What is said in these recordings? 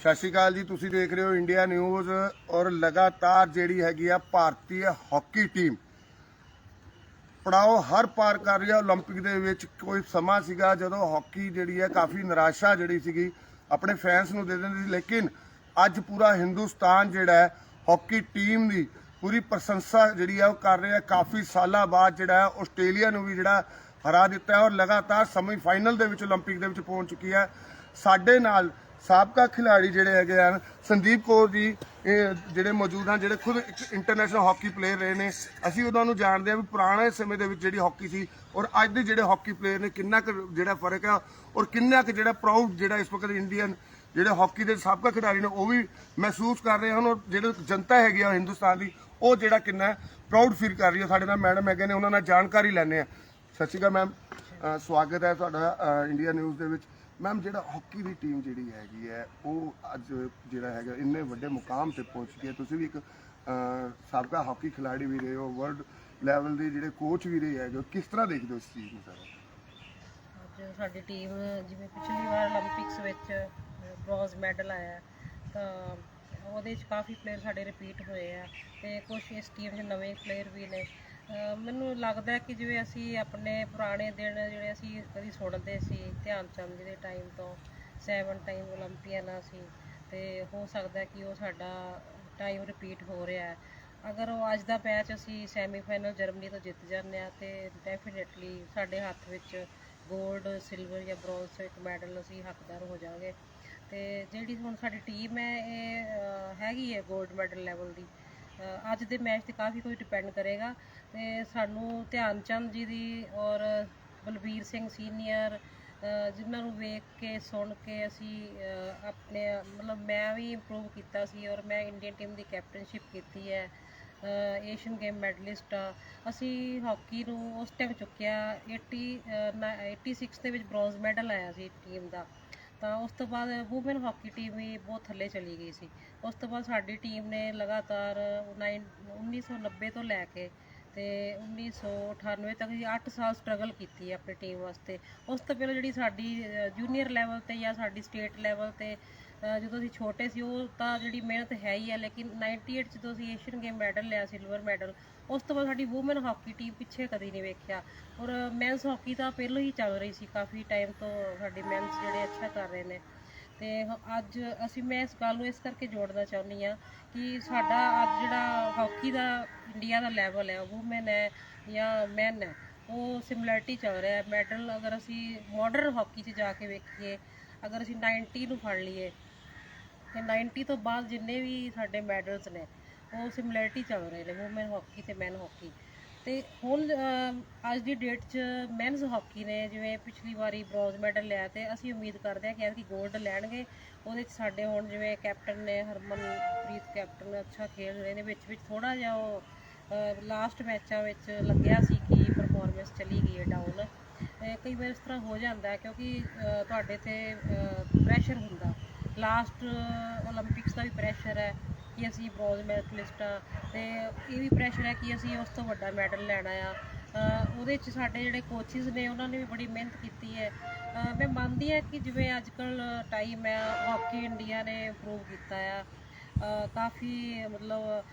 ਸਤਿ ਸ਼੍ਰੀ ਅਕਾਲ ਜੀ ਤੁਸੀਂ ਦੇਖ ਰਹੇ ਹੋ ਇੰਡੀਆ ਨਿਊਜ਼ ਔਰ ਲਗਾਤਾਰ ਜਿਹੜੀ ਹੈਗੀ ਆ ਭਾਰਤੀ ਹਾਕੀ ਟੀਮ ਪੜਾਓ ਹਰ ਪਾਰ ਕਰ ਰਹੀ ਹੈ 올림픽 ਦੇ ਵਿੱਚ ਕੋਈ ਸਮਾਂ ਸੀਗਾ ਜਦੋਂ ਹਾਕੀ ਜਿਹੜੀ ਹੈ ਕਾਫੀ ਨਿਰਾਸ਼ਾ ਜਿਹੜੀ ਸੀਗੀ ਆਪਣੇ ਫੈਨਸ ਨੂੰ ਦੇ ਦਿੰਦੀ ਸੀ ਲੇਕਿਨ ਅੱਜ ਪੂਰਾ ਹਿੰਦੁਸਤਾਨ ਜਿਹੜਾ ਹੈ ਹਾਕੀ ਟੀਮ ਦੀ ਪੂਰੀ ਪ੍ਰਸ਼ੰਸਾ ਜਿਹੜੀ ਹੈ ਉਹ ਕਰ ਰਿਹਾ ਹੈ ਕਾਫੀ ਸਾਲਾਂ ਬਾਅਦ ਜਿਹੜਾ ਹੈ ਆਸਟ੍ਰੇਲੀਆ ਨੂੰ ਵੀ ਜਿਹੜਾ ਹਰਾ ਦਿੱਤਾ ਹੈ ਔਰ ਲਗਾਤਾਰ ਸੈਮੀ ਫਾਈਨਲ ਦੇ ਵਿੱਚ 올림픽 ਦੇ ਵਿੱਚ ਪਹੁੰਚ ਚੁੱਕੀ ਹੈ ਸਾਡੇ ਨਾਲ ਸਾਬਕਾ ਖਿਡਾਰੀ ਜਿਹੜੇ ਹੈਗੇ ਹਨ, ਸੰਦੀਪ ਕੌਰ ਜੀ, ਇਹ ਜਿਹੜੇ ਮੌਜੂਦ ਹਨ, ਜਿਹੜੇ ਖੁਦ ਇੱਕ ਇੰਟਰਨੈਸ਼ਨਲ ਹਾਕੀ ਪਲੇਅਰ ਰਹੇ ਨੇ, ਅਸੀਂ ਉਹਨਾਂ ਨੂੰ ਜਾਣਦੇ ਹਾਂ ਵੀ ਪੁਰਾਣੇ ਸਮੇਂ ਦੇ ਵਿੱਚ ਜਿਹੜੀ ਹਾਕੀ ਸੀ ਔਰ ਅੱਜ ਦੇ ਜਿਹੜੇ ਹਾਕੀ ਪਲੇਅਰ ਨੇ, ਕਿੰਨਾ ਕੁ ਜਿਹੜਾ ਫ਼ਰਕ ਆ ਔਰ ਕਿੰਨਾ ਕੁ ਜਿਹੜਾ ਪ੍ਰਾਊਡ ਜਿਹੜਾ ਇਸ ਵਕਤ ਇੰਡੀਅਨ ਜਿਹੜੇ ਹਾਕੀ ਦੇ ਸਾਬਕਾ ਖਿਡਾਰੀ ਨੇ, ਉਹ ਵੀ ਮਹਿਸੂਸ ਕਰ ਰਹੇ ਹਨ ਔਰ ਜਿਹੜੇ ਜਨਤਾ ਹੈਗੀ ਆ ਹਿੰਦੁਸਤਾਨ ਦੀ, ਉਹ ਜਿਹੜਾ ਕਿੰਨਾ ਪ੍ਰਾਊਡ ਫੀਲ ਕਰ ਰਹੀ ਹੈ ਸਾਡੇ ਨਾਲ ਮੈਡਮ ਹੈਗੇ ਨੇ, ਉਹਨਾਂ ਨਾਲ ਜਾਣਕਾਰੀ ਲੈਣੇ ਆ ਸਤਿ ਸ਼੍ਰੀ ਅਕਾਲ ਮੈਮ ਸਵਾਗਤ ਹੈ ਤੁਹਾਡਾ ਇੰਡੀਆ ਨਿਊਜ਼ ਦੇ ਵਿੱਚ। ਮੈਮ ਜਿਹੜਾ ਹਾਕੀ ਦੀ ਟੀਮ ਜਿਹੜੀ ਹੈਗੀ ਹੈ, ਉਹ ਅੱਜ ਜਿਹੜਾ ਹੈਗਾ, ਇੰਨੇ ਵੱਡੇ ਮੁਕਾਮ ਤੇ ਪਹੁੰਚ ਗਈ ਹੈ ਤੁਸੀਂ ਵੀ ਇੱਕ ਸਾਬਕਾ ਹਾਕੀ ਖਿਡਾਰੀ ਵੀ ਰਹੇ ਹੋ ਵਰਲਡ ਲੈਵਲ ਦੇ ਜਿਹੜੇ ਕੋਚ ਵੀ ਰਹੇ ਹੈਗੇ ਹੋ। ਕਿਸ ਤਰ੍ਹਾਂ ਦੇਖਦੇ ਹੋ ਇਸ ਚੀਜ਼ ਨੂੰ ਸਰ ਅੱਜ ਸਾਡੀ ਟੀਮ ਜਿਵੇਂ ਪਿਛਲੀ ਵਾਰ 올림픽ਸ ਵਿੱਚ ਬ੍ਰੌਂਜ਼ ਮੈਡਲ ਆਇਆ, ਤਾਂ ਉਹਦੇ 'ਚ ਕਾਫੀ ਪਲੇਅਰ ਸਾਡੇ ਰਿਪੀਟ ਹੋਏ ਆ, ਤੇ ਕੁਝ ਇਸ ਟੀਮ ਦੇ ਨਵੇਂ ਪਲੇਅਰ ਵੀ ਨੇ ਮੈਨੂੰ ਲੱਗਦਾ ਕਿ ਜਿਵੇਂ ਅਸੀਂ ਆਪਣੇ ਪੁਰਾਣੇ ਦਿਨ ਜਿਹੜੇ ਅਸੀਂ ਕਦੀ ਸੁਣਦੇ ਸੀ, ਧਿਆਨ ਚੰਦ ਜੀ ਦੇ ਟਾਈਮ ਤੋਂ ਸੈਵਨ ਟਾਈਮ 올림픽ੀਅਨ ਆ ਸੀ ਤੇ ਹੋ ਸਕਦਾ ਕਿ ਉਹ ਸਾਡਾ ਟਾਈਮ ਰਿਪੀਟ ਹੋ ਰਿਹਾ ਅਗਰ ਉਹ ਅੱਜ ਦਾ ਮੈਚ ਅਸੀਂ ਸੈਮੀਫਾਈਨਲ ਜਰਮਨੀ ਤੋਂ ਜਿੱਤ ਜਾਂਦੇ ਹਾਂ, ਤੇ ਡੈਫੀਨਿਟਲੀ ਸਾਡੇ ਹੱਥ ਵਿੱਚ 골ਡ ਸਿਲਵਰ ਜਾਂ ਬ੍ਰੌਂਜ਼ ਇੱਕ ਮੈਡਲ ਅਸੀਂ ਹੱਕਦਾਰ ਹੋ ਜਾਵਾਂਗੇ। ਤੇ ਜਿਹੜੀ ਹੁਣ ਸਾਡੀ ਟੀਮ ਹੈ, ਇਹ ਹੈਗੀ ਹੈ 골ਡ ਮੈਡਲ ਲੈਵਲ ਦੀ। ਅੱਜ ਦੇ ਮੈਚ ਤੇ ਕਾਫੀ ਕੁਝ ਡਿਪੈਂਡ ਕਰੇਗਾ ਤੇ ਸਾਨੂੰ ਧਿਆਨ ਚੰਦ ਜੀ ਦੀ ਔਰ ਬਲਬੀਰ ਸਿੰਘ ਸੀਨੀਅਰ ਜਿਨ੍ਹਾਂ ਨੂੰ ਵੇਖ ਕੇ ਸੁਣ ਕੇ ਅਸੀਂ ਆਪਣੇ ਮਤਲਬ ਮੈਂ ਵੀ ਇੰਪਰੂਵ ਕੀਤਾ ਸੀ ਔਰ ਮੈਂ ਇੰਡੀਅਨ ਟੀਮ ਦੀ ਕੈਪਟਨਸ਼ਿਪ ਕੀਤੀ ਹੈ ਏਸ਼ੀਅਨ ਗੇਮ ਮੈਡਲਿਸਟ ਆ। ਅਸੀਂ ਹਾਕੀ ਨੂੰ ਉਸ ਟਾਈਮ ਚੁੱਕਿਆ 80 ਅਹ, ਨਾ- 86 ਦੇ ਵਿੱਚ ਬ੍ਰੌਂਜ਼ ਮੈਡਲ ਆਇਆ ਸੀ ਟੀਮ ਦਾ। ਤਾਂ ਉਸ ਤੋਂ ਬਾਅਦ ਵੂਮਨ ਹਾਕੀ ਟੀਮ ਵੀ ਬਹੁਤ ਥੱਲੇ ਚਲੀ ਗਈ ਸੀ। ਉਸ ਤੋਂ ਬਾਅਦ ਸਾਡੀ ਟੀਮ ਨੇ ਲਗਾਤਾਰ 19 1990 ਤੋਂ ਲੈ ਕੇ ਤੇ 1998 ਤੱਕ ਜੀ 8 ਸਾਲ ਸਟਰਗਲ ਕੀਤੀ ਹੈ ਆਪਣੀ ਟੀਮ ਵਾਸਤੇ। ਉਸ ਤੋਂ ਪਹਿਲਾਂ ਜਿਹੜੀ ਸਾਡੀ ਜੂਨੀਅਰ ਲੈਵਲ ਤੇ ਜਾਂ ਸਾਡੀ ਸਟੇਟ ਲੈਵਲ ਤੇ ਜਦੋਂ ਅਸੀਂ ਛੋਟੇ ਸੀ, ਉਹ ਤਾਂ ਜਿਹੜੀ ਮਿਹਨਤ ਹੈ ਹੀ ਹੈ, ਲੇਕਿਨ 98 ਚ ਜਦੋਂ ਅਸੀਂ ਏਸ਼ੀਅਨ ਗੇਮ ਮੈਡਲ ਲਿਆ ਸਿਲਵਰ ਮੈਡਲ ਉਸ ਤੋਂ ਬਾਅਦ ਸਾਡੀ ਵੂਮਨ ਹਾਕੀ ਟੀਮ ਪਿੱਛੇ ਕਦੀ ਨਹੀਂ ਵੇਖਿਆ। ਔਰ ਮੈਨਸ ਹਾਕੀ ਤਾਂ ਪਹਿਲਾਂ ਹੀ ਚੱਲ ਰਹੀ ਸੀ, ਕਾਫੀ ਟਾਈਮ ਤੋਂ ਸਾਡੇ ਮੈਨਸ ਜਿਹੜੇ ਅੱਛਾ ਕਰ ਰਹੇ ਨੇ। ਤੇ ਹ- ਅੱਜ ਅਸੀਂ, ਮੈਂ ਇਸ ਗੱਲ ਨੂੰ ਇਸ ਕਰਕੇ ਜੋੜਨਾ ਚਾਹੁੰਦੀ ਆ ਕਿ ਸਾਡਾ ਅੱਜ ਜਿਹੜਾ ਹਾਕੀ ਦਾ ਇੰਡੀਆ ਦਾ ਲੈਵਲ ਹੈ ਵੂਮਨ ਹੈ ਜਾਂ ਮੈਨ ਹੈ, ਉਹ ਸਿਮਿਲਰਿਟੀ ਚੱਲ ਰਿਹਾ ਹੈ। ਮੈਡਲ ਅਗਰ ਅਸੀਂ ਮਾਡਰਨ ਹਾਕੀ 'ਚ ਜਾ ਕੇ ਵੇਖੀਏ, ਅਗਰ ਅਸੀਂ 90 ਨੂੰ ਫੜ ਲਈਏ ਤੇ 90 ਤੋਂ ਬਾਅਦ ਜਿੰਨੇ ਵੀ ਸਾਡੇ ਮੈਡਲਸ ਨੇ, ਉਹ ਸਿਮਿਲੈਰਿਟੀ ਚੱਲ ਰਹੇ ਨੇ ਵੂਮਨ ਹਾਕੀ ਤੇ ਮੈਨ ਹਾਕੀ ਤੇ ਹੁਣ ਅੱਜ ਦੀ ਡੇਟ 'ਚ ਮੈਨਸ ਹਾਕੀ ਨੇ, ਜਿਵੇਂ ਪਿਛਲੀ ਵਾਰੀ ਬ੍ਰੌਂਜ਼ ਮੈਡਲ ਲਿਆ ਤੇ ਅਸੀਂ ਉਮੀਦ ਕਰਦੇ ਹਾਂ ਕਿ ਐਤਕੀ 골ਡ ਲੈਣਗੇ। ਉਹਦੇ 'ਚ ਸਾਡੇ ਹੁਣ ਜਿਵੇਂ ਕੈਪਟਨ ਨੇ ਹਰਮਨਪ੍ਰੀਤ ਕੈਪਟਨ ਅੱਛਾ ਖੇਡ ਰਹੇ ਨੇ, ਵਿੱਚ ਵਿੱਚ ਥੋੜਾ ਜਿਹਾ ਉਹ ਲਾਸਟ ਮੈਚਾਂ ਵਿੱਚ ਲੱਗਿਆ ਸੀ ਕਿ ਪਰਫਾਰਮੈਂਸ ਚਲੀ ਗਈ ਹੈ ਡਾਊਨ ਕਈ ਵਾਰ ਇਸ ਤਰ੍ਹਾਂ ਹੋ ਜਾਂਦਾ ਕਿਉਂਕਿ ਤੁਹਾਡੇ ਤੇ ਪ੍ਰੈਸ਼ਰ ਹੁੰਦਾ। ਲਾਸਟ ਓਲੰਪਿਕਸ ਦਾ ਵੀ ਪ੍ਰੈਸ਼ਰ ਹੈ ਕਿ ਅਸੀਂ ਬ੍ਰੌਂਜ਼ ਮੈਡਲਿਸਟ ਹਾਂ ਤੇ ਇਹ ਵੀ ਪ੍ਰੈਸ਼ਰ ਹੈ ਕਿ ਅਸੀਂ ਉਸ ਤੋਂ ਵੱਡਾ ਮੈਡਲ ਲੈਣਾ ਆ ਉਹਦੇ ਚ ਸਾਡੇ ਜਿਹੜੇ ਕੋਚਿਸ ਨੇ, ਉਹਨਾਂ ਨੇ ਵੀ ਬੜੀ ਮਿਹਨਤ ਕੀਤੀ ਹੈ। ਮੈਂ ਮੰਨਦੀ ਹਾਂ ਕਿ ਜਿਵੇਂ ਅੱਜ ਕੱਲ ਟਾਈਮ ਹੈ ਹਾਕੀ ਇੰਡੀਆ ਨੇ ਇੰਪਰੂਵ ਕੀਤਾ ਆ। ਕਾਫੀ ਮਤਲਬ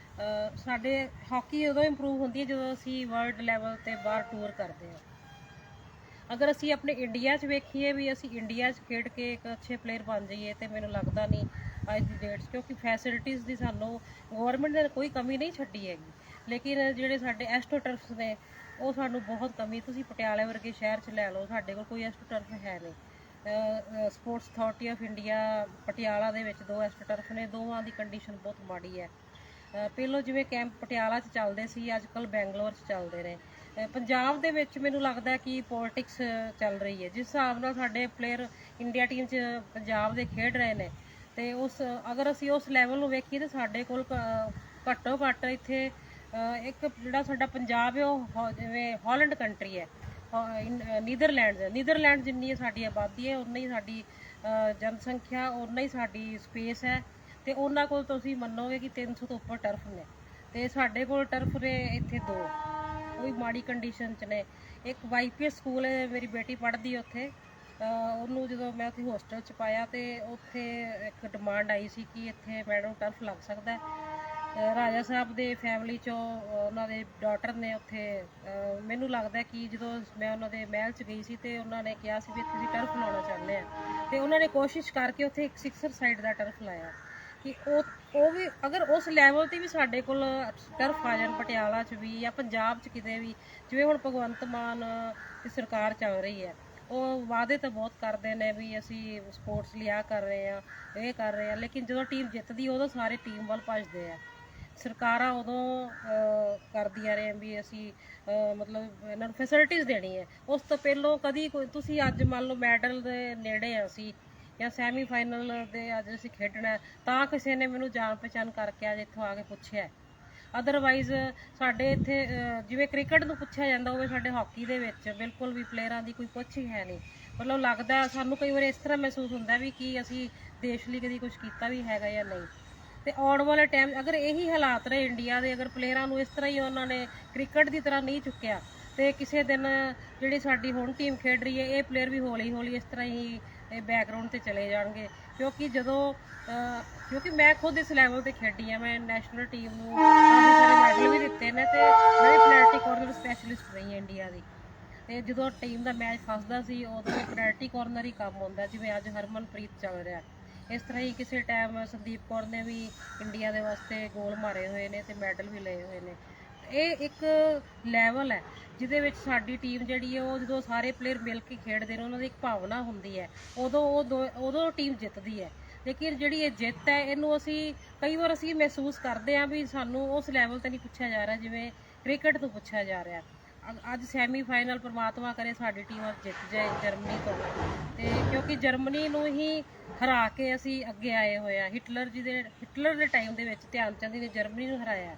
ਸਾਡੇ ਹਾਕੀ ਉਦੋਂ ਇੰਪਰੂਵ ਹੁੰਦੀ ਹੈ ਜਦੋਂ ਅਸੀਂ ਵਰਲਡ ਲੈਵਲ ਤੇ ਬਾਹਰ ਟੂਰ ਕਰਦੇ ਹਾਂ। ਅਗਰ ਅਸੀਂ ਆਪਣੇ ਇੰਡੀਆ 'ਚ ਵੇਖੀਏ ਵੀ ਅਸੀਂ ਇੰਡੀਆ 'ਚ ਖੇਡ ਕੇ ਇੱਕ ਅੱਛੇ ਪਲੇਅਰ ਬਣ ਜਾਈਏ ਤੇ ਮੈਨੂੰ ਲੱਗਦਾ ਨਹੀਂ ਅੱਜ ਦੀ ਡੇਟ 'ਚ, ਕਿਉਂਕਿ ਫੈਸਿਲਿਟੀਆਂ ਦੀ ਸਾਨੂੰ ਗਵਰਨਮੈਂਟ ਨੇ ਕੋਈ ਕਮੀ ਨਹੀਂ ਛੱਡੀ ਹੈਗੀ। ਲੇਕਿਨ ਜਿਹੜੇ ਸਾਡੇ ਐਸਟ੍ਰੋਟਰਫਸ ਨੇ, ਉਹ ਸਾਨੂੰ ਬਹੁਤ ਕਮੀ, ਤੁਸੀਂ ਪਟਿਆਲੇ ਵਰਗੇ ਸ਼ਹਿਰ 'ਚ ਲੈ ਲਓ, ਸਾਡੇ ਕੋਲ ਕੋਈ ਐਸਟ੍ਰੋਟਰਫ ਹੈ ਨਹੀਂ। Sports authority of India Patiala ਦੇ ਵਿੱਚ ਦੋ ਐਸਟ੍ਰੋਟਰਫ ਨੇ, ਦੋਵਾਂ ਦੀ ਕੰਡੀਸ਼ਨ ਬਹੁਤ ਮਾੜੀ ਹੈ। ਪਹਿਲੋਂ ਜਿਵੇਂ ਕੈਂਪ ਪਟਿਆਲਾ 'ਚ ਚੱਲਦੇ ਸੀ, ਅੱਜ ਕੱਲ ਬੈਂਗਲੌਰ 'ਚ ਚੱਲਦੇ ਨੇ। ਪੰਜਾਬ ਦੇ ਵਿੱਚ ਮੈਨੂੰ ਲੱਗਦਾ ਕਿ ਪੋਲਿਟਿਕਸ ਚੱਲ ਰਹੀ ਹੈ। ਜਿਸ ਹਿਸਾਬ ਨਾਲ ਸਾਡੇ ਪਲੇਅਰ ਇੰਡੀਆ ਟੀਮ 'ਚ ਪੰਜਾਬ ਦੇ ਖੇਡ ਰਹੇ ਨੇ, ਤੇ ਉਸ, ਅਗਰ ਅਸੀਂ ਉਸ ਲੈਵਲ ਨੂੰ ਵੇਖੀਏ ਤਾਂ ਸਾਡੇ ਕੋਲ ਘੱਟੋ ਘੱਟ ਇੱਥੇ ਇੱਕ ਜਿਹੜਾ ਸਾਡਾ ਪੰਜਾਬ ਹੈ, ਉਹ ਹੋ- ਜਿਵੇਂ ਹਾਲੈਂਡ ਕੰਟਰੀ ਹੈ। ਨੀਦਰਲੈਂਡਸ ਨੀਦਰਲੈਂਡ ਜਿੰਨੀ ਸਾਡੀ ਆਬਾਦੀ ਹੈ, ਉਨੀ ਹੀ ਸਾਡੀ ਜਨਸੰਖਿਆ, ਉਨਾ ਹੀ ਸਾਡੀ ਸਪੇਸ ਹੈ। ਤੇ ਉਹਨਾਂ ਕੋਲ ਤੁਸੀਂ ਮੰਨੋਗੇ ਕਿ 300 ਤੋਂ ਉੱਪਰ ਟਰਫ ਨੇ। ਤੇ ਸਾਡੇ ਕੋਲ ਟਰਫ ਨੇ ਇੱਥੇ ਦੋ। ਕੋਈ ਮਾੜੀ ਕੰਡੀਸ਼ਨ ਚ ਨੇ। ਇੱਕ ਵਾਈਪੀਐਸ ਸਕੂਲ ਹੈ, ਮੇਰੀ ਬੇਟੀ ਪੜ੍ਹਦੀ ਉੱਥੇ। ਉਹਨੂੰ ਜਦੋਂ ਮੈਂ ਉੱਥੇ ਹੋਸਟਲ ਚ ਪਾਇਆ ਤੇ ਉੱਥੇ ਇੱਕ ਡਿਮਾਂਡ ਆਈ ਸੀ ਕਿ ਇੱਥੇ ਮੈਡਮ ਟਰਫ ਲੱਗ ਸਕਦਾ ਹੈ। ਰਾਜਾ ਸਾਹਿਬ ਦੇ ਫੈਮਿਲੀ ਚੋਂ ਉਹਨਾਂ ਦੇ ਡਾਟਰ ਨੇ ਉੱਥੇ ਮੈਨੂੰ ਲੱਗਦਾ ਕਿ ਜਦੋਂ ਮੈਂ ਉਹਨਾਂ ਦੇ ਮਹਿਲ ਚ ਗਈ ਸੀ ਤੇ ਉਹਨਾਂ ਨੇ ਕਿਹਾ ਸੀ ਵੀ ਇੱਥੇ ਅਸੀਂ ਟਰਫ ਲਾਉਣਾ ਚਾਹੁੰਦੇ ਆ। ਤੇ ਉਹਨਾਂ ਨੇ ਕੋਸ਼ਿਸ਼ ਕਰਕੇ ਉੱਥੇ ਇੱਕ ਸਿਕਸਰ ਸਾਈਡ ਦਾ ਟਰਫ ਲਾਇਆ। ਕਿ ਉਹ ਉਹ ਵੀ, ਅਗਰ ਉਸ ਲੈਵਲ ਤੇ ਵੀ ਸਾਡੇ ਕੋਲ ਟਰਫ ਆ ਜਾਣ ਪਟਿਆਲਾ 'ਚ ਵੀ ਜਾਂ ਪੰਜਾਬ 'ਚ ਕਿਤੇ ਵੀ, ਜਿਵੇਂ ਹੁਣ ਭਗਵੰਤ ਮਾਨ ਦੀ ਸਰਕਾਰ ਚੱਲ ਰਹੀ ਹੈ, ਉਹ ਵਾਅਦੇ ਤਾਂ ਬਹੁਤ ਕਰਦੇ ਨੇ ਵੀ ਅਸੀਂ ਸਪੋਰਟਸ ਲਈ ਆ ਕਰ ਰਹੇ ਆ ਇਹ ਕਰ ਰਹੇ ਆ ਲੇਕਿਨ ਜਦੋਂ ਟੀਮ ਜਿੱਤਦੀ ਉਦੋਂ ਸਾਰੇ ਟੀਮ ਵੱਲ ਭੱਜਦੇ ਆ। ਸਰਕਾਰਾਂ ਉਦੋਂ ਕਰਦੀਆਂ ਰਹੇ ਵੀ ਅਸੀਂ ਮਤਲਬ ਇਹਨਾਂ ਨੂੰ ਫੈਸਿਲਿਟੀਆਂ ਦੇਣੀ ਹੈ। ਉਸ ਤੋਂ ਪਹਿਲਾਂ ਕਦੀ ਕੋਈ, ਤੁਸੀਂ ਅੱਜ ਮੰਨ ਲਓ ਮੈਡਲ ਦੇ ਨੇੜੇ ਆ ਅਸੀਂ ਜਾਂ ਸੈਮੀ ਫਾਈਨਲ ਦੇ ਅੱਜ ਅਸੀਂ ਖੇਡਣਾ ਹੈ, ਤਾਂ ਕਿਸੇ ਨੇ ਮੈਨੂੰ ਜਾਣ ਪਛਾਣ ਕਰਕੇ ਅੱਜ ਇੱਥੋਂ ਆ ਕੇ ਪੁੱਛਿਆ ਅਦਰਵਾਈਜ਼ ਸਾਡੇ ਇੱਥੇ ਅਹ, ਜਿਵੇਂ ਕ੍ਰਿਕਟ ਨੂੰ ਪੁੱਛਿਆ ਜਾਂਦਾ ਹੋਵੇ ਸਾਡੇ ਹਾਕੀ ਦੇ ਵਿੱਚ ਬਿਲਕੁਲ ਵੀ ਪਲੇਅਰਾਂ ਦੀ ਕੋਈ ਪੁੱਛ ਹੀ ਹੈ ਨਹੀਂ। ਮਤਲਬ ਲੱਗਦਾ ਸਾਨੂੰ ਕਈ ਵਾਰ ਇਸ ਤਰ੍ਹਾਂ ਮਹਿਸੂਸ ਹੁੰਦਾ ਵੀ ਕੀ ਅਸੀਂ ਦੇਸ਼ ਲਈ ਕਦੀ ਕੁਝ ਕੀਤਾ ਵੀ ਹੈਗਾ ਜਾਂ ਨਹੀਂ। ਤੇ ਆਉਣ ਵਾਲੇ ਟਾਈਮ ਅਗਰ ਇਹੀ ਹਾਲਾਤ ਰਹੇ ਇੰਡੀਆ ਦੇ ਅਗਰ ਪਲੇਅਰਾਂ ਨੂੰ ਇਸ ਤਰ੍ਹਾਂ ਹੀ ਉਹਨਾਂ ਨੇ ਕ੍ਰਿਕਟ ਦੀ ਤਰ੍ਹਾਂ ਨਹੀਂ ਚੁੱਕਿਆ ਤੇ ਕਿਸੇ ਦਿਨ ਜਿਹੜੀ ਸਾਡੀ ਹੁਣ ਟੀਮ ਖੇਡ ਰਹੀ ਹੈ ਇਹ ਪਲੇਅਰ ਵੀ ਹੌਲੀ ਹੌਲੀ ਇਸ ਤਰ੍ਹਾਂ ਹੀ ਇਹ ਬੈਕਗ੍ਰਾਉਂਡ ਤੇ ਚਲੇ ਜਾਣਗੇ। ਕਿਉਂਕਿ ਜਦੋਂ ਕਿਉਂਕਿ ਮੈਂ ਖੁਦ ਇਸ ਲੈਵਲ ਤੇ ਖੇਡੀ ਆ, ਮੈਂ ਨੈਸ਼ਨਲ ਟੀਮ ਨੂੰ ਕਾਫੀ ਸਾਰੇ ਮੈਡਲ ਵੀ ਦਿੱਤੇ ਨੇ ਤੇ ਮੈਂ ਪੈਨਲਟੀ ਕਾਰਨਰ ਸਪੈਸ਼ਲਿਸਟ ਰਹੀ ਇੰਡੀਆ ਦੀ। ਤੇ ਜਦੋਂ ਟੀਮ ਦਾ ਮੈਚ ਫਸਦਾ ਸੀ, ਉਦੋਂ ਪੈਨਲਟੀ ਕੋਰਨਰ ਹੀ ਕੰਮ ਹੁੰਦਾ ਜਿਵੇਂ ਅੱਜ ਹਰਮਨਪ੍ਰੀਤ ਚੱਲ ਰਿਹਾ। ਇਸ ਤਰ੍ਹਾਂ ਹੀ ਕਿਸੇ ਟਾਈਮ ਸੰਦੀਪ ਕੌਰ ਨੇ ਵੀ ਇੰਡੀਆ ਦੇ ਵਾਸਤੇ ਗੋਲ ਮਾਰੇ ਹੋਏ ਨੇ ਤੇ ਮੈਡਲ ਵੀ ਲਏ ਹੋਏ ਨੇ। ਇਹ ਇੱਕ ਲੈਵਲ ਹੈ, ਜਿਹਦੇ ਵਿੱਚ ਸਾਡੀ ਟੀਮ ਜਿਹੜੀ ਹੈ, ਉਹ ਜਦੋਂ ਸਾਰੇ ਪਲੇਅਰ ਮਿਲ ਕੇ ਖੇਡਦੇ ਨੇ, ਉਹਨਾਂ ਦੀ ਇੱਕ ਭਾਵਨਾ ਹੁੰਦੀ ਹੈ। ਉਦੋਂ ਉਹ ਦੋ- ਉਦੋਂ ਟੀਮ ਜਿੱਤਦੀ ਹੈ। ਲੇਕਿਨ ਜਿਹੜੀ ਇਹ ਜਿੱਤ ਹੈ, ਇਹਨੂੰ ਅਸੀਂ ਕਈ ਵਾਰ ਅਸੀਂ ਮਹਿਸੂਸ ਕਰਦੇ ਹਾਂ ਵੀ ਸਾਨੂੰ ਉਸ ਲੈਵਲ ਤੇ ਨਹੀਂ ਪੁੱਛਿਆ ਜਾ ਰਿਹਾ, ਜਿਵੇਂ ਕ੍ਰਿਕਟ ਤੋਂ ਪੁੱਛਿਆ ਜਾ ਰਿਹਾ। ਅ- ਅੱਜ ਸੈਮੀ ਫਾਈਨਲ ਪ੍ਰਮਾਤਮਾ ਕਰੇ ਸਾਡੀ ਟੀਮ ਅੱਜ ਜਿੱਤ ਜਾਏ ਜਰਮਨੀ ਤੋਂ। ਤੇ ਕਿਉਂਕਿ ਜਰਮਨੀ ਨੂੰ ਹੀ ਹਰਾ ਕੇ ਅਸੀਂ ਅੱਗੇ ਆਏ ਹੋਏ ਆ ਹਿਟਲਰ ਜੀ ਦੇ ਹਿਟਲਰ ਦੇ ਟਾਈਮ ਦੇ ਵਿੱਚ ਧਿਆਨ ਚੰਦ ਜੀ ਨੇ ਜਰਮਨੀ ਨੂੰ ਹਰਾਇਆ।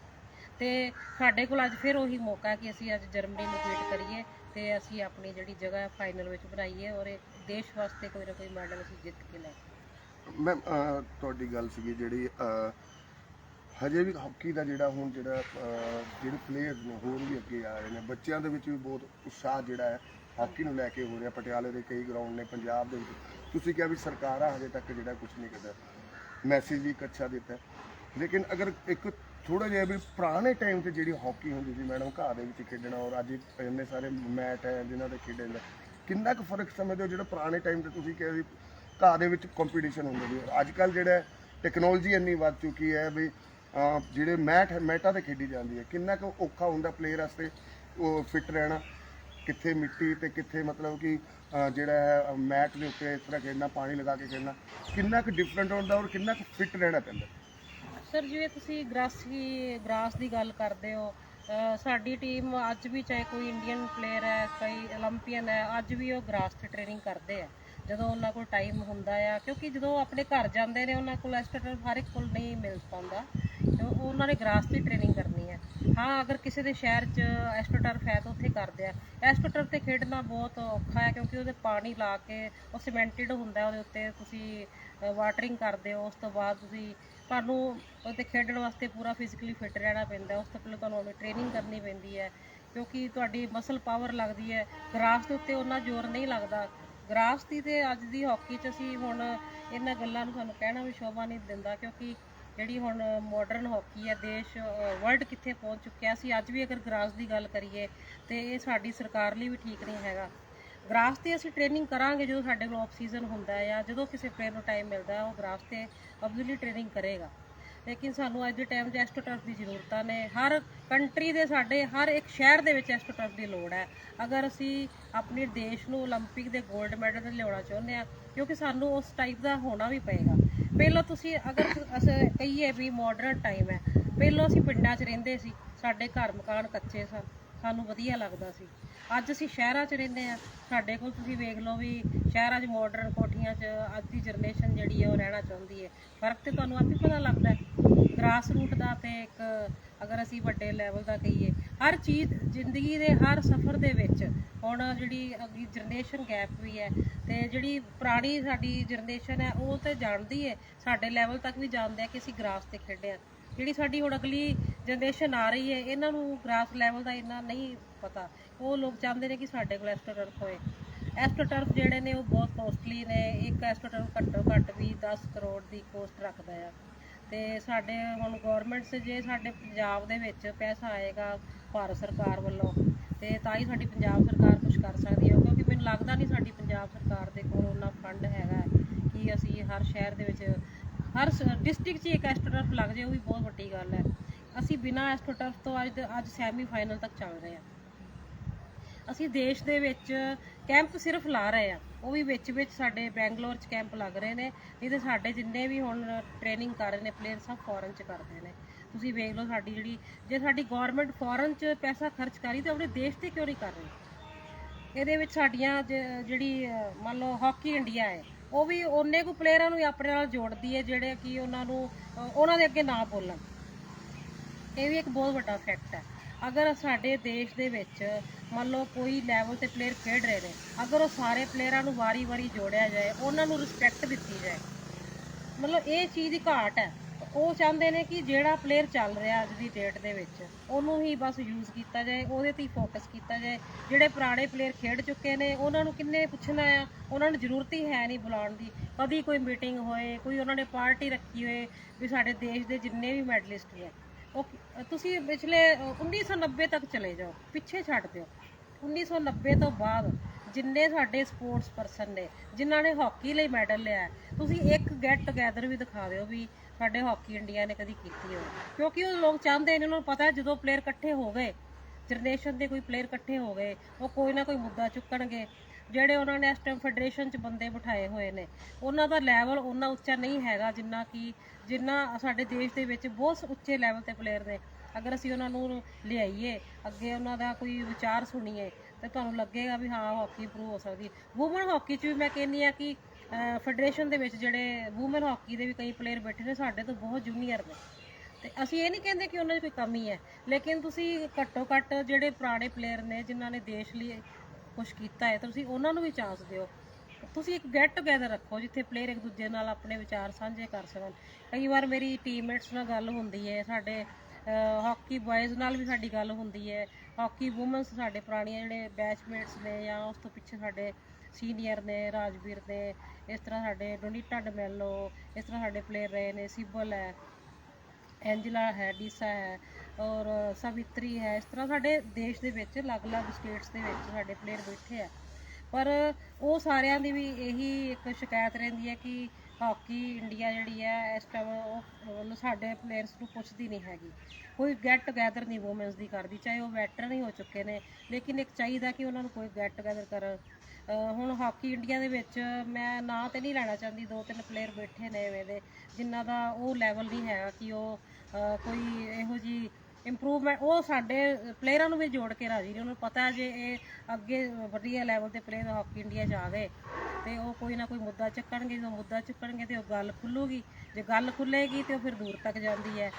ਤੇ ਸਾਡੇ ਕੋਲ ਅੱਜ ਫਿਰ ਉਹੀ ਮੌਕਾ ਕਿ ਅਸੀਂ ਅੱਜ ਜਰਮਨੀ ਨੂੰ ਬੀਟ ਕਰੀਏ ਤੇ ਅਸੀਂ ਆਪਣੀ ਜਿਹੜੀ ਜਗ੍ਹਾ ਫਾਈਨਲ ਵਿੱਚ ਬਣਾਈਏ ਔਰ ਇਹ ਦੇਸ਼ ਵਾਸਤੇ ਕੋਈ ਨਾ ਕੋਈ ਮੈਡਲ ਅਸੀਂ ਜਿੱਤ ਕੇ ਲੈ ਮੈਂ ਤੁਹਾਡੀ ਗੱਲ ਸੀਗੀ ਜਿਹੜੀ ਹਜੇ ਵੀ ਹਾਕੀ ਦਾ ਜਿਹੜਾ ਹੁਣ ਜਿਹੜਾ ਜਿਹੜੇ ਪਲੇਅਰ ਨੇ ਹੋਰ ਵੀ ਅੱਗੇ ਆ ਰਹੇ ਨੇ, ਬੱਚਿਆਂ ਦੇ ਵਿੱਚ ਵੀ ਬਹੁਤ ਉਤਸ਼ਾਹ ਜਿਹੜਾ ਹੈ ਹਾਕੀ ਨੂੰ ਲੈ ਕੇ ਹੋ ਰਿਹਾ, ਪਟਿਆਲੇ ਦੇ ਕਈ ਗਰਾਊਂਡ ਨੇ, ਪੰਜਾਬ ਦੇ ਵਿੱਚ। ਤੁਸੀਂ ਕਿਹਾ ਵੀ ਸਰਕਾਰਾਂ ਹਜੇ ਤੱਕ ਜਿਹੜਾ ਕੁਝ ਨਹੀਂ ਕਰਦਾ ਮੈਸੇਜ ਵੀ ਇੱਕ ਅੱਛਾ ਦਿੱਤਾ। ਲੇਕਿਨ ਅਗਰ ਇੱਕ ਥੋੜਾ ਜਿਹਾ ਵੀ ਪੁਰਾਣੇ ਟਾਈਮ ਤੇ ਜਿਹੜੀ ਹਾਕੀ ਹੁੰਦੀ ਸੀ ਮੈਡਮ ਘਾਹ ਦੇ ਵਿੱਚ ਖੇਡਣਾ ਔਰ ਅੱਜ ਇੰਨੇ ਸਾਰੇ ਮੈਚ ਹੈ ਜਿਨ੍ਹਾਂ ਤੇ ਖੇਡਿਆ ਜਾਂਦਾ ਕਿੰਨਾ ਕੁ ਫ਼ਰਕ ਸਮਝਦੇ ਹੋ ਜਿਹੜਾ ਪੁਰਾਣੇ ਟਾਈਮ ਤੇ ਤੁਸੀਂ ਕਿਹਾ ਸੀ ਘਾਹ ਦੇ ਵਿੱਚ ਕੰਪੀਟੀਸ਼ਨ ਹੁੰਦੀ ਸੀ? ਅੱਜ ਕੱਲ ਜਿਹੜਾ ਟੈਕਨੋਲੋਜੀ ਇੰਨੀ ਵੱਧ ਚੁੱਕੀ ਹੈ ਵੀ ਅਹ, ਜਿਹੜੇ ਮੈਟ ਮੈਟਾਂ ਤੇ ਖੇਡੀ ਜਾਂਦੀ ਹੈ ਕਿੰਨਾ ਕੁ ਔਖਾ ਹੁੰਦਾ ਪਲੇਅਰ ਵਾਸਤੇ ਉਹ ਫਿੱਟ ਰਹਿਣਾ ਕਿੱਥੇ ਮਿੱਟੀ ਤੇ ਕਿੱਥੇ ਮਤਲਬ ਕਿ ਅਹ, ਜਿਹੜਾ ਹੈ ਮੈਟ ਦੇ ਉੱਤੇ ਇਸ ਤਰ੍ਹਾਂ ਖੇਡਣਾ ਪਾਣੀ ਲਗਾ ਕੇ ਖੇਡਣਾ ਕਿੰਨਾ ਕੁ ਡਿਫਰੈਂਟ ਹੁੰਦਾ ਔਰ ਕਿੰਨਾ ਕੁ ਫਿੱਟ ਰਹਿਣਾ ਪੈਂਦਾ? ਸਰ, ਜਿਵੇਂ ਤੁਸੀਂ ਗ੍ਰਾਸੀ ਗ੍ਰਾਸ ਦੀ ਗੱਲ ਕਰਦੇ ਹੋ ਸਾਡੀ ਟੀਮ ਅੱਜ ਵੀ ਚਾਹੇ ਕੋਈ ਇੰਡੀਅਨ ਪਲੇਅਰ ਹੈ, ਕਈ ਓਲੰਪੀਅਨ ਹੈ, ਅੱਜ ਵੀ ਉਹ ਗਰਾਸ ਤੇ ਟ੍ਰੇਨਿੰਗ ਕਰਦੇ ਹੈ ਜਦੋਂ ਉਹਨਾਂ ਕੋਲ ਟਾਈਮ ਹੁੰਦਾ ਆ, ਕਿਉਂਕਿ ਜਦੋਂ ਆਪਣੇ ਘਰ ਜਾਂਦੇ ਨੇ, ਉਹਨਾਂ ਕੋਲ ਐਸਟੇਟਲ ਹਰ ਇੱਕ ਕੋਲ ਨਹੀਂ ਮਿਲ ਪਾਉਂਦਾ। ਤੇ ਉਹਨਾਂ ਨੇ ਗ੍ਰਾਸ ਤੇ ਟ੍ਰੇਨਿੰਗ ਕਰਨੀ ਹੈ। ਹਾਂ, ਅਗਰ ਕਿਸੇ ਦੇ ਸ਼ਹਿਰ 'ਚ ਐਸਟੇਟਰਫ ਹੈ ਤਾਂ ਉੱਥੇ ਕਰਦੇ ਆ ਐਸਟੇਟਰਫ ਤੇ ਖੇਡਣਾ ਬਹੁਤ ਔਖਾ ਹੈ, ਕਿਉਂਕਿ ਉਹਦੇ ਪਾਣੀ ਲਾ ਕੇ ਉਹ ਸਿਮੈਂਟਡ ਹੁੰਦਾ, ਉਹਦੇ ਉੱਤੇ ਤੁਸੀਂ ਵਾਟਰਿੰਗ ਕਰਦੇ ਹੋ, ਉਸ ਤੋਂ ਬਾਅਦ ਤੁਸੀਂ ਤੁਹਾਨੂੰ ਉਹਦੇ ਖੇਡਣ ਵਾਸਤੇ ਪੂਰਾ ਫਿਜ਼ੀਕਲੀ ਫਿਟ ਰਹਿਣਾ ਪੈਂਦਾ, ਉਸ ਤੋਂ ਪਹਿਲਾਂ ਤੁਹਾਨੂੰ ਆਪਣੀ ਟ੍ਰੇਨਿੰਗ ਕਰਨੀ ਪੈਂਦੀ ਹੈ, ਕਿਉਂਕਿ ਤੁਹਾਡੀ ਮਸਲ ਪਾਵਰ ਲੱਗਦੀ ਹੈ ਗਰਾਸ ਦੇ ਉੱਤੇ ਉਹਨਾਂ ਜ਼ੋਰ ਨਹੀਂ ਲੱਗਦਾ ਗਰਾਸ ਦੀ ਤੇ ਅੱਜ ਦੀ ਹਾਕੀ 'ਚ ਅਸੀਂ ਹੁਣ ਇਹਨਾਂ ਗੱਲਾਂ ਨੂੰ ਸਾਨੂੰ ਕਹਿਣਾ ਵੀ ਸ਼ੋਭਾ ਨਹੀਂ ਦਿੰਦਾ, ਕਿਉਂਕਿ ਜਿਹੜੀ ਹੁਣ ਮਾਡਰਨ ਹਾਕੀ ਹੈ, ਦੇਸ਼ ਵਰਲਡ ਕਿੱਥੇ ਪਹੁੰਚ ਚੁੱਕਿਆ ਸੀ ਅੱਜ ਵੀ ਅਗਰ ਗਰਾਸ ਦੀ ਗੱਲ ਕਰੀਏ, ਤੇ ਇਹ ਸਾਡੀ ਸਰਕਾਰ ਲਈ ਵੀ ਠੀਕ ਨਹੀਂ ਹੈਗਾ। ਗ੍ਰਾਫਸ ਤੇ ਅਸੀਂ ਟ੍ਰੇਨਿੰਗ ਕਰਾਂਗੇ ਜਦੋਂ ਸਾਡੇ ਕੋਲ ਆਫ ਹੁੰਦਾ ਹੈ ਜਾਂ ਜਦੋਂ ਕਿਸੇ ਪਲੇਅਰ ਨੂੰ ਟਾਈਮ ਮਿਲਦਾ ਹੈ, ਉਹ ਗ੍ਰਾਫਸ ਤੇ ਆਬਵੀਅਸਲੀ ਟ੍ਰੇਨਿੰਗ ਕਰੇਗਾ। ਲੇਕਿਨ ਸਾਨੂੰ ਅੱਜ ਦੇ ਟਾਈਮ 'ਚ ਐਸਟੋਟਰਫ ਦੀ ਜ਼ਰੂਰਤਾਂ ਨੇ। ਹਰ ਕੰਟਰੀ ਦੇ ਸਾਡੇ, ਹਰ ਇੱਕ ਸ਼ਹਿਰ ਦੇ ਵਿੱਚ ਐਸਟੋਟਰਫ ਦੀ ਲੋੜ ਹੈ। ਅਗਰ ਅਸੀਂ ਆਪਣੇ ਦੇਸ਼ ਨੂੰ 올림픽 ਦੇ 골ਡ ਮੈਡਲ ਤੇ ਲਿਆਉਣਾ ਚਾਹੁੰਦੇ ਹਾਂ, ਕਿਉਂਕਿ ਸਾਨੂੰ ਉਸ ਟਾਈਪ ਦਾ ਹੋਣਾ ਵੀ ਪਏਗਾ। ਪਹਿਲਾਂ ਤੁਸੀਂ ਅਗਰ ਅਸੀਂ ਕਹੀਏ ਵੀ ਮਾਡਰਨ ਟਾਈਮ ਹੈ, ਪਹਿਲਾਂ ਅਸੀਂ ਪਿੰਡਾਂ 'ਚ ਰਹਿੰਦੇ ਸੀ, ਸਾਡੇ ਘਰ ਮਕਾਨ ਕੱਚੇ ਸਨ। ਸਾਨੂੰ ਵਧੀਆ ਲੱਗਦਾ ਸੀ। ਅੱਜ ਅਸੀਂ ਸ਼ਹਿਰਾਂ 'ਚ ਰਹਿੰਦੇ ਆ ਸਾਡੇ ਕੋਲ ਤੁਸੀਂ ਵੇਖ ਲਓ ਵੀ ਸ਼ਹਿਰਾਂ 'ਚ ਮਾਡਰਨ ਕੋਠੀਆਂ 'ਚ ਅੱਜ ਦੀ ਜਨਰੇਸ਼ਨ ਜਿਹੜੀ ਹੈ ਉਹ ਰਹਿਣਾ ਚਾਹੁੰਦੀ ਹੈ। ਫ਼ਰਕ ਤੇ ਤੁਹਾਨੂੰ ਆਪ ਹੀ ਪਤਾ ਲੱਗਦਾ ਹੈ। ਗ੍ਰਾਸ ਰੂਟ ਦਾ ਤੇ ਇੱਕ ਅਗਰ ਅਸੀਂ ਵੱਡੇ ਲੈਵਲ ਦਾ ਕਹੀਏ, ਹਰ ਚੀਜ਼ ਜ਼ਿੰਦਗੀ ਦੇ, ਹਰ ਸਫ਼ਰ ਦੇ ਵਿੱਚ ਹੁਣ ਜਿਹੜੀ ਅਗਲੀ ਜਨਰੇਸ਼ਨ ਗੈਪ ਵੀ ਹੈ ਤੇ ਜਿਹੜੀ ਪੁਰਾਣੀ ਸਾਡੀ ਜਨਰੇਸ਼ਨ ਹੈ, ਉਹ ਤੇ ਜਾਣਦੀ ਹੈ। ਸਾਡੇ ਲੈਵਲ ਤੱਕ ਵੀ ਜਾਣਦੇ ਆ ਕਿ ਅਸੀਂ ਗ੍ਰਾਸ ਤੇ ਖੇਡਿਆ। ਜਿਹੜੀ ਸਾਡੀ ਹੁਣ ਅਗਲੀ ਜਨਰੇਸ਼ਨ ਆ ਰਹੀ ਹੈ, ਇਹਨਾਂ ਨੂੰ ਗ੍ਰਾਸ ਲੈਵਲ ਦਾ ਇੰਨਾ ਨਹੀਂ ਪਤਾ। ਉਹ ਲੋਕ ਚਾਹੁੰਦੇ ਨੇ ਕਿ ਸਾਡੇ ਕੋਲ ਐਸਟਰਨਟ ਹੋਏ। ਐਸਟ੍ਰੋਟਰਫ ਜਿਹੜੇ ਨੇ, ਉਹ ਬਹੁਤ ਕੋਸਟਲੀ ਨੇ। ਇੱਕ ਐਸਟ੍ਰੋਟਰਫ ਘੱਟੋ ਘੱਟ ਵੀ 10 ਕਰੋੜ ਦੀ ਕੋਸਟ ਰੱਖਦਾ ਆ। ਤੇ ਸਾਡੇ ਹੁਣ ਗਵਰਨਮੈਂਟ ਸੇ ਜੇ ਸਾਡੇ ਪੰਜਾਬ ਦੇ ਵਿੱਚ ਪੈਸਾ ਆਏਗਾ ਭਾਰਤ ਸਰਕਾਰ ਵੱਲੋਂ, ਤੇ ਤਾਂ ਹੀ ਸਾਡੀ ਪੰਜਾਬ ਸਰਕਾਰ ਕੁਝ ਕਰ ਸਕਦੀ ਹੈ ਕਿਉਂਕਿ ਮੈਨੂੰ ਲੱਗਦਾ ਨਹੀਂ ਸਾਡੀ ਪੰਜਾਬ ਸਰਕਾਰ ਦੇ ਕੋਲ ਉਹਨਾਂ ਫੰਡ ਹੈਗਾ ਕਿ ਅਸੀਂ ਹਰ ਸ਼ਹਿਰ ਦੇ ਵਿੱਚ, ਹਰ ਡਿਸਟ੍ਰਿਕਟ 'ਚ ਇੱਕ ਐਸਟ੍ਰੋਟਰਫ ਲੱਗ ਜਾਏ, ਉਹ ਵੀ ਬਹੁਤ ਵੱਡੀ ਗੱਲ ਹੈ। ਅਸੀਂ ਬਿਨਾਂ ਐਸਟ੍ਰੋਟਰਫ ਤੋਂ ਅੱਜ ਅੱਜ ਸੈਮੀ ਫਾਈਨਲ ਤੱਕ ਚੱਲ ਰਹੇ ਹਾਂ। ਅਸੀਂ ਦੇਸ਼ ਦੇ ਵਿੱਚ ਕੈਂਪ ਸਿਰਫ ਲਾ ਰਹੇ ਆ ਉਹ ਵੀ ਵਿੱਚ ਵਿੱਚ ਸਾਡੇ ਬੈਂਗਲੌਰ 'ਚ ਕੈਂਪ ਲੱਗ ਰਹੇ ਨੇ ਇਹਦੇ ਸਾਡੇ ਜਿੰਨੇ ਵੀ ਹੁਣ ਟ੍ਰੇਨਿੰਗ ਕਰ ਰਹੇ ਨੇ ਪਲੇਅਰ ਸਭ ਫੋਰਨ 'ਚ ਕਰਦੇ ਨੇ। ਤੁਸੀਂ ਵੇਖ ਲਓ ਸਾਡੀ ਜਿਹੜੀ ਜੇ ਸਾਡੀ ਗਵਰਨਮੈਂਟ ਫੋਰਨ 'ਚ ਪੈਸਾ ਖਰਚ ਕਰੀ ਤਾਂ ਆਪਣੇ ਦੇਸ਼ ਤੇ ਕਿਉਂ ਨਹੀਂ ਕਰ ਰਹੀ? ਇਹਦੇ ਵਿੱਚ ਸਾਡੀਆਂ ਜ- ਜਿਹੜੀ ਮੰਨ ਲਓ ਹਾਕੀ ਇੰਡੀਆ ਹੈ, ਉਹ ਵੀ ਉਹਨੇ ਕੁ ਪਲੇਅਰਾਂ ਨੂੰ ਹੀ ਆਪਣੇ ਨਾਲ ਜੋੜਦੀ ਹੈ, ਜਿਹੜੇ ਕਿ ਉਹਨਾਂ ਨੂੰ ਉਹਨਾਂ ਦੇ ਅੱਗੇ ਨਾ ਬੋਲਣ। ਇਹ ਵੀ ਇੱਕ ਬਹੁਤ ਵੱਡਾ ਫੈਕਟ ਹੈ। ਅਗਰ ਸਾਡੇ ਦੇਸ਼ ਦੇ ਵਿੱਚ ਮੰਨ ਲਓ ਕੋਈ ਲੈਵਲ ਤੇ ਪਲੇਅਰ ਖੇਡ ਰਹੇ ਨੇ, ਅਗਰ ਉਹ ਸਾਰੇ ਪਲੇਅਰਾਂ ਨੂੰ ਵਾਰੀ-ਵਾਰੀ ਜੋੜਿਆ ਜਾਏ, ਉਹਨਾਂ ਨੂੰ ਰਿਸਪੈਕਟ ਦਿੱਤੀ ਜਾਏ, ਮਤਲਬ ਇਹ ਚੀਜ਼ ਦੀ ਘਾਟ ਹੈ। ਉਹ ਚਾਹੁੰਦੇ ਨੇ ਕਿ ਜਿਹੜਾ ਪਲੇਅਰ ਚੱਲ ਰਿਹਾ ਅੱਜ ਦੀ ਡੇਟ ਦੇ ਵਿੱਚ, ਉਹਨੂੰ ਹੀ ਬਸ ਯੂਜ਼ ਕੀਤਾ ਜਾਏ, ਉਹਦੇ ਤੇ ਹੀ ਫੋਕਸ ਕੀਤਾ ਜਾਏ। ਜਿਹੜੇ ਪੁਰਾਣੇ ਪਲੇਅਰ ਖੇਡ ਚੁੱਕੇ ਨੇ, ਉਹਨਾਂ ਨੂੰ ਕਿੰਨੇ ਪੁੱਛਣਾ ਆ, ਉਹਨਾਂ ਨੂੰ ਜ਼ਰੂਰਤ ਹੀ ਹੈ ਨਹੀਂ ਬੁਲਾਉਣ ਦੀ। ਕਦੀ ਕੋਈ ਮੀਟਿੰਗ ਹੋਏ, ਕੋਈ ਉਹਨਾਂ ਨੇ ਪਾਰਟੀ ਰੱਖੀ ਹੋਏ, ਵੀ ਸਾਡੇ ਦੇਸ਼ ਦੇ ਜਿੰਨੇ ਵੀ ਮੈਡਲਿਸਟ ਨੇ ਉਹ ਤੁਸੀਂ ਪਿਛਲੇ ਅ, 1990 ਤੱਕ ਚਲੇ ਜਾਓ ਪਿੱਛੇ ਛੱਡ ਦਿਓ। 1990 ਤੋਂ ਬਾਅਦ ਜਿੰਨੇ ਸਾਡੇ ਸਪੋਰਟਸ ਪਰਸਨ ਨੇ ਜਿਨ੍ਹਾਂ ਨੇ ਹਾਕੀ ਲਈ ਮੈਡਲ ਲਿਆ ਤੁਸੀਂ ਇੱਕ ਗੈਟ ਟੂਗੇਦਰ ਵੀ ਦਿਖਾ ਦਿਓ ਵੀ ਸਾਡੇ ਹਾਕੀ ਇੰਡੀਆ ਨੇ ਕਦੀ ਕੀਤੀ ਹੋ ਕਿਉਂਕਿ ਉਹ ਲੋਕ ਚਾਹੁੰਦੇ ਨੇ ਉਹਨਾਂ ਨੂੰ ਪਤਾ ਜਦੋਂ ਪਲੇਅਰ ਇਕੱਠੇ ਹੋ ਗਏ ਜਨਰੇਸ਼ਨ ਦੇ ਕੋਈ ਪਲੇਅਰ ਇਕੱਠੇ ਹੋ ਗਏ ਉਹ ਕੋਈ ਨਾ ਕੋਈ ਮੁੱਦਾ ਚੁੱਕਣਗੇ। ਜਿਹੜੇ ਉਹਨਾਂ ਨੇ ਇਸ ਟਾਈਮ ਫੈਡਰੇਸ਼ਨ 'ਚ ਬੰਦੇ ਬਿਠਾਏ ਹੋਏ ਨੇ, ਉਹਨਾਂ ਦਾ ਲੈਵਲ ਉਹਨਾਂ ਉੱਚਾ ਨਹੀਂ ਹੈਗਾ ਜਿੰਨਾ ਕਿ ਜਿੰਨਾ ਸਾਡੇ ਦੇਸ਼ ਦੇ ਵਿੱਚ ਬਹੁਤ ਉੱਚੇ ਲੈਵਲ ਤੇ ਪਲੇਅਰ ਨੇ। ਅਗਰ ਅਸੀਂ ਉਹਨਾਂ ਨੂੰ ਲਿਆਈਏ, ਅੱਗੇ ਉਹਨਾਂ ਦਾ ਕੋਈ ਵਿਚਾਰ ਸੁਣੀਏ, ਤੇ ਤੁਹਾਨੂੰ ਲੱਗੇਗਾ ਵੀ ਹਾਂ ਹਾਕੀ ਇੰਪਰੂਵ ਹੋ ਸਕਦੀ ਹੈ। ਵੂਮਨ ਹਾਕੀ 'ਚ ਵੀ ਮੈਂ ਕਹਿੰਨੀ ਆ ਕਿ ਫੈਡਰੇਸ਼ਨ ਦੇ ਵਿੱਚ ਜਿਹੜੇ ਵੂਮਨ ਹਾਕੀ ਦੇ ਵੀ ਕਈ ਪਲੇਅਰ ਬੈਠੇ ਨੇ, ਸਾਡੇ ਤੋਂ ਬਹੁਤ ਜੂਨੀਅਰ ਨੇ। ਤੇ ਅਸੀਂ ਇਹ ਨਹੀਂ ਕਹਿੰਦੇ ਕਿ ਉਹਨਾਂ ਦੀ ਕੋਈ ਕਮੀ ਹੈ, ਲੇਕਿਨ ਤੁਸੀਂ ਘੱਟੋ ਘੱਟ ਜਿਹੜੇ ਪੁਰਾਣੇ ਪਲੇਅਰ ਨੇ, ਜਿਨ੍ਹਾਂ ਨੇ ਦੇਸ਼ ਲਈ ਕੁਝ ਕੀਤਾ ਹੈ ਤੁਸੀਂ ਉਹਨਾਂ ਨੂੰ ਵੀ ਚਾਂਸ ਦਿਓ। ਤੁਸੀਂ ਇੱਕ ਗੈਟ ਟੂਗੇਦਰ ਰੱਖੋ, ਜਿੱਥੇ ਪਲੇਅਰ ਇੱਕ ਦੂਜੇ ਨਾਲ ਆਪਣੇ ਵਿਚਾਰ ਸਾਂਝੇ ਕਰ ਸਕਣ। ਕਈ ਵਾਰ ਮੇਰੀ ਟੀਮਮੇਟਸ ਨਾਲ ਗੱਲ ਹੁੰਦੀ ਹੈ, ਸਾਡੇ ਹਾਕੀ ਬॉयਜ਼ ਨਾਲ ਵੀ ਸਾਡੀ ਗੱਲ ਹੁੰਦੀ ਹੈ। ਹਾਕੀ ਵੂਮਨਸ ਸਾਡੇ ਪੁਰਾਣੀਆਂ ਜਿਹੜੇ ਬੈਚਮੇਟਸ ਨੇ ਜਾਂ ਉਸ ਤੋਂ ਪਿੱਛੇ ਸਾਡੇ ਸੀਨੀਅਰ ਨੇ, ਰਾਜਵੀਰ ਨੇ, ਇਸ ਤਰ੍ਹਾਂ ਸਾਡੇ ਡੋਨੀਟਾ ਡਮੈਲੋ, ਇਸ ਤਰ੍ਹਾਂ ਸਾਡੇ ਪਲੇਅਰ ਰਹੇ ਨੇ, ਸਿਬਲ ਹੈ, ਐਂਜਲਾ ਹੈ, ਡੀਸਾ ਹੈ। ਔਰ ਸਵਿਤਰੀ ਹੈ, ਇਸ ਤਰ੍ਹਾਂ ਸਾਡੇ ਦੇਸ਼ ਦੇ ਵਿੱਚ, ਅਲੱਗ-ਅਲੱਗ ਸਟੇਟਸ ਦੇ ਵਿੱਚ ਸਾਡੇ ਪਲੇਅਰ ਬੈਠੇ ਆ। ਪਰ ਉਹ ਸਾਰਿਆਂ ਦੀ ਵੀ ਇਹੀ ਇੱਕ ਸ਼ਿਕਾਇਤ ਰਹਿੰਦੀ ਹੈ ਕਿ ਹਾਕੀ ਇੰਡੀਆ ਜਿਹੜੀ ਹੈ, ਇਸ ਟਾਈਮ ਉਹ ਮਤਲਬ ਸਾਡੇ ਪਲੇਅਰਸ ਨੂੰ ਪੁੱਛਦੀ ਨਹੀਂ ਹੈਗੀ। ਕੋਈ ਗੈਟ ਟੂਗੇਦਰ ਨਹੀਂ ਵੂਮਨਸ ਦੀ ਕਰਦੀ, ਚਾਹੇ ਉਹ ਵੈਟਰਨ ਹੀ ਹੋ ਚੁੱਕੇ ਨੇ, ਲੇਕਿਨ ਇੱਕ ਚਾਹੀਦਾ ਕਿ ਉਹਨਾਂ ਨੂੰ ਕੋਈ ਗੈਟ ਟੂਗੇਦਰ ਕਰਨ। ਹੁਣ ਹਾਕੀ ਇੰਡੀਆ ਦੇ ਵਿੱਚ ਮੈਂ ਨਾਂ ਤੇ ਨਹੀਂ ਲੈਣਾ ਚਾਹੁੰਦੀ, ਦੋ ਤਿੰਨ ਪਲੇਅਰ ਬੈਠੇ ਨੇ ਐਵੇਂ ਦੇ, ਜਿਨ੍ਹਾਂ ਦਾ ਉਹ ਲੈਵਲ ਨਹੀਂ ਹੈਗਾ ਕਿ ਉਹ ਕੋਈ ਇਹੋ ਜੀ ਇੰਪਰੂਵਮੈਂਟ ਉਹ ਸਾਡੇ ਪਲੇਅਰਾਂ ਨੂੰ ਵੀ ਜੋੜ ਕੇ ਰਾਜੀ ਨੇ ਉਹਨਾਂ ਨੂੰ ਪਤਾ ਹੈ ਜੇ ਇਹ ਅੱਗੇ ਵਧੀਆ ਲੈਵਲ ਤੇ ਪਲੇਅਰ ਹਾਕੀ ਇੰਡੀਆ 'ਚ ਆ ਗਏ ਤੇ ਉਹ ਕੋਈ ਨਾ ਕੋਈ ਮੁੱਦਾ ਚੱਕਣਗੇ ਜਦੋਂ ਮੁੱਦਾ ਚੱਕਣਗੇ ਤੇ ਉਹ ਗੱਲ ਖੁੱਲੂਗੀ ਜੇ ਗੱਲ ਖੁੱਲੇਗੀ ਤੇ ਉਹ ਫਿਰ ਦੂਰ ਤੱਕ ਜਾਂਦੀ ਹੈ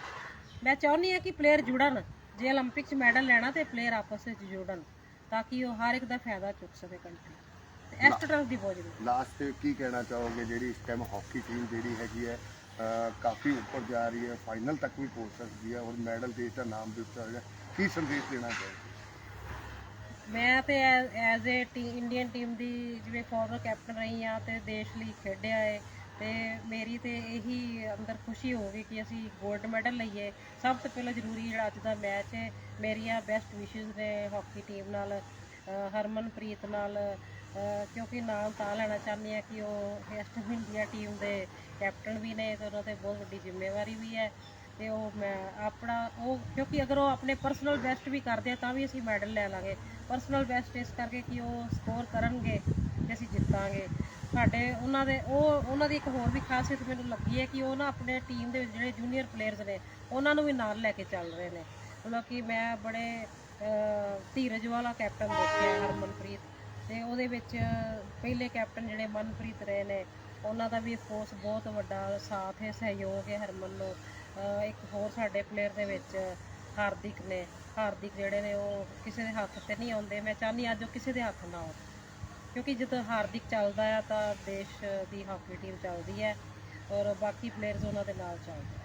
ਮੈਂ ਚਾਹੁੰਦੀ ਹਾਂ ਕਿ ਪਲੇਅਰ ਜੁੜਨ ਜੇ 올림픽 'ਚ ਮੈਡਲ ਲੈਣਾ ਤੇ ਪਲੇਅਰ ਆਪਸ ਵਿੱਚ ਜੁੜਨ ਤਾਂ ਕਿ ਉਹ ਹਰ ਇੱਕ ਦਾ ਫਾਇਦਾ ਚੁੱਕ ਸਕੇ ਕੰਟਰੀ ਤੇ ਐਸਟਰਸ ਦੀ ਬਹੁਤ ਜ਼ਰੂਰੀ ਲਾਸਟ ਤੇ ਕੀ ਕਹਿਣਾ ਚਾਹੋਗੇ ਜਿਹੜੀ ਇਸ ਟਾਈਮ ਹਾਕੀ ਟੀਮ ਜਿਹੜੀ ਹੈਗੀ ਹੈ ਅਹ ਕਾਫੀ ਉੱਪਰ ਜਾ ਰਹੀ ਹੈ ਫਾਈਨਲ ਤੱਕ ਵੀ ਪਹੁੰਚ ਸਕਦੀ ਹੈ ਔਰ ਮੈਡਲ ਦੇਸ਼ ਦਾ ਨਾਮ ਵੀ ਉੱਚਾ ਹੋਏਗਾ ਕੀ ਸੰਦੇਸ਼ ਦੇਣਾ ਚਾਹੀਦਾ ਮੈਂ ਤੇ ਐਜ਼ ਅ ਇੰਡੀਅਨ ਟੀਮ ਦੀ ਜਿਵੇਂ ਫੋਰਮਰ ਕੈਪਟਨ ਰਹੀ ਆ ਤੇ ਦੇਸ਼ ਲਈ ਖੇਡਿਆ ਹੈ ਤੇ ਮੇਰੀ ਤੇ ਇਹੀ ਅੰਦਰ ਖੁਸ਼ੀ ਹੋਊਗੀ ਕਿ ਅਸੀਂ 골ਡ ਮੈਡਲ ਲਈਏ। ਸਭ ਤੋਂ ਪਹਿਲਾਂ ਜ਼ਰੂਰੀ ਜਿਹੜਾ ਅੱਜ ਦਾ ਮੈਚ ਹੈ, ਮੇਰੀਆਂ ਬੈਸਟ ਵਿਸ਼ੇਸ ਨੇ ਹਾਕੀ ਟੀਮ ਨਾਲ ਹਰਮਨਪ੍ਰੀਤ ਨਾਲ ਕਿਉਂਕਿ ਨਾਮ ਤਾਂ ਲੈਣਾ ਚਾਹੁੰਦੀ ਆ ਕਿ ਉਹ ਵੈਸਟ ਇੰਡੀਆ ਟੀਮ ਦੇ ਕੈਪਟਨ ਵੀ ਨੇ ਤੇ ਉਹਨਾਂ ਤੇ ਬਹੁਤ ਵੱਡੀ ਜ਼ਿੰਮੇਵਾਰੀ ਵੀ ਹੈ। ਤੇ ਉਹ ਮੈਂ ਆਪਣਾ ਉਹ ਕਿਉਂਕਿ ਅਗਰ ਉਹ ਆਪਣੇ ਪਰਸਨਲ ਬੈਸਟ ਵੀ ਕਰਦੇ ਆ, ਤਾਂ ਵੀ ਅਸੀਂ ਮੈਡਲ ਲੈ ਲਾਂਗੇ। ਪਰਸਨਲ ਬੈਸਟ ਇਸ ਕਰਕੇ ਕਿ ਉਹ ਸਕੋਰ ਕਰਨਗੇ ਤੇ ਅਸੀਂ ਜਿੱਤਾਂਗੇ। ਸਾਡੇ ਉਹਨਾਂ ਦੇ ਉਹ ਉਹਨਾਂ ਦੀ ਇੱਕ ਹੋਰ ਵੀ ਖਾਸੀਅਤ ਮੈਨੂੰ ਲੱਗੀ ਹੈ ਕਿ ਉਹ ਨਾ ਆਪਣੇ ਟੀਮ ਦੇ ਵਿੱਚ ਜਿਹੜੇ ਜੂਨੀਅਰ ਪਲੇਅਰਸ ਨੇ, ਉਹਨਾਂ ਨੂੰ ਵੀ ਨਾਲ ਲੈ ਕੇ ਚੱਲ ਰਹੇ ਨੇ। ਮਤਲਬ ਕਿ ਮੈਂ ਬੜੇ ਧੀਰਜ ਵਾਲਾ ਕੈਪਟਨ ਦੇਖਿਆ ਹਰਮਨਪ੍ਰੀਤ। ਤੇ ਉਹਦੇ ਵਿੱਚ ਪਹਿਲੇ ਕੈਪਟਨ ਜਿਹੜੇ ਮਨਪ੍ਰੀਤ ਰਹੇ ਨੇ, ਉਹਨਾਂ ਦਾ ਵੀ ਫੋਰਸ ਬਹੁਤ ਵੱਡਾ, ਸਾਥ ਹੈ, ਸਹਿਯੋਗ ਹੈ ਹਰਮਨ ਨੂੰ। ਇੱਕ ਹੋਰ ਸਾਡੇ ਪਲੇਅਰ ਦੇ ਵਿੱਚ ਹਾਰਦਿਕ ਨੇ। ਹਾਰਦਿਕ ਜਿਹੜੇ ਨੇ ਉਹ ਕਿਸੇ ਦੇ ਹੱਥ ਤੇ ਨਹੀਂ ਆਉਂਦੇ। ਮੈਂ ਚਾਹੁੰਦੀ ਅੱਜ ਉਹ ਕਿਸੇ ਦੇ ਹੱਥ ਨਾ ਆਉਣ। ਕਿਉਂਕਿ ਜਦੋਂ ਹਾਰਦਿਕ ਚੱਲਦਾ ਆ ਤਾਂ ਦੇਸ਼ ਦੀ ਹਾਕੀ ਟੀਮ ਚੱਲਦੀ ਹੈ ਔਰ ਬਾਕੀ ਪਲੇਅਰਸ ਉਹਨਾਂ ਦੇ ਨਾਲ ਚੱਲਦੇ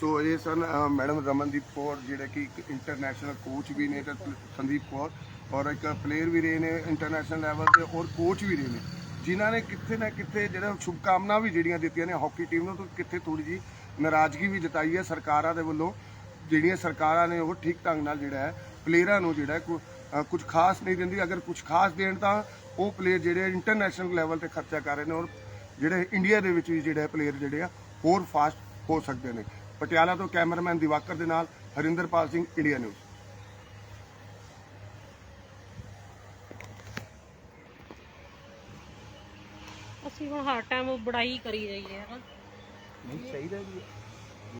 ਸੋ ਇਹ ਸਨ ਮੈਡਮ ਰਮਨਦੀਪ ਕੌਰ, ਜਿਹੜੇ ਕਿ ਇੱਕ ਇੰਟਰਨੈਸ਼ਨਲ ਕੋਚ ਵੀ ਨੇ ਤੇ ਸੰਦੀਪ ਕੌਰ। ਔਰ ਇੱਕ ਪਲੇਅਰ ਵੀ ਰਹੇ ਨੇ ਇੰਟਰਨੈਸ਼ਨਲ ਲੈਵਲ ਤੇ, ਔਰ ਕੋਚ ਵੀ ਰਹੇ ਨੇ। ਜਿਨ੍ਹਾਂ ਨੇ ਕਿੱਥੇ ਨਾ ਕਿੱਥੇ ਜਿਹੜਾ ਸ਼ੁਭਕਾਮਨਾ ਵੀ ਜਿਹੜੀਆਂ ਦਿੱਤੀਆਂ ਨੇ ਹਾਕੀ ਟੀਮ ਨੂੰ, ਤਾਂ ਕਿੱਥੇ ਥੋੜੀ ਜੀ ਨਾਰਾਜ਼ਗੀ ਵੀ ਜਤਾਈ ਹੈ ਸਰਕਾਰਾਂ ਦੇ ਵੱਲੋਂ। ਜਿਹੜੀਆਂ ਸਰਕਾਰਾਂ ਨੇ ਉਹ ਠੀਕ ਢੰਗ ਨਾਲ ਜਿਹੜਾ ਹੈ ਪਲੇਅਰਾਂ ਨੂੰ ਜਿਹੜਾ ਹੈ ਕੁਝ ਖਾਸ ਨਹੀਂ ਦਿੰਦੀ। ਅਗਰ ਕੁਝ ਖਾਸ ਦੇਣ ਤਾਂ ਉਹ ਪਲੇਅਰ ਜਿਹੜੇ ਇੰਟਰਨੈਸ਼ਨਲ ਲੈਵਲ ਤੇ ਖਰਚਾ ਕਰ ਰਹੇ ਨੇ ਔਰ ਜਿਹੜੇ ਇੰਡੀਆ ਦੇ ਵਿੱਚ ਵੀ ਜਿਹੜੇ ਪਲੇਅਰ ਜਿਹੜੇ ਆ, ਹੋਰ ਫਾਸਟ ਹੋ ਸਕਦੇ ਨੇ। ਪਟਿਆਲਾ ਤੋਂ ਕੈਮਰਾਮੈਨ ਦਿਵਾਕਰ ਦੇ ਨਾਲ ਹਰਿੰਦਰਪਾਲ ਸਿੰਘ ਇੰਡੀਆ ਨਿਊਜ਼ ਅਸੀਂ ਹੁਣ ਹਰ ਟਾਈਮ ਬੜਾਈ ਕਰੀ ਜਾਈਏ ਹਨਾ ਨਹੀਂ ਚਾਹੀਦਾ ਵੀ ਹੈ।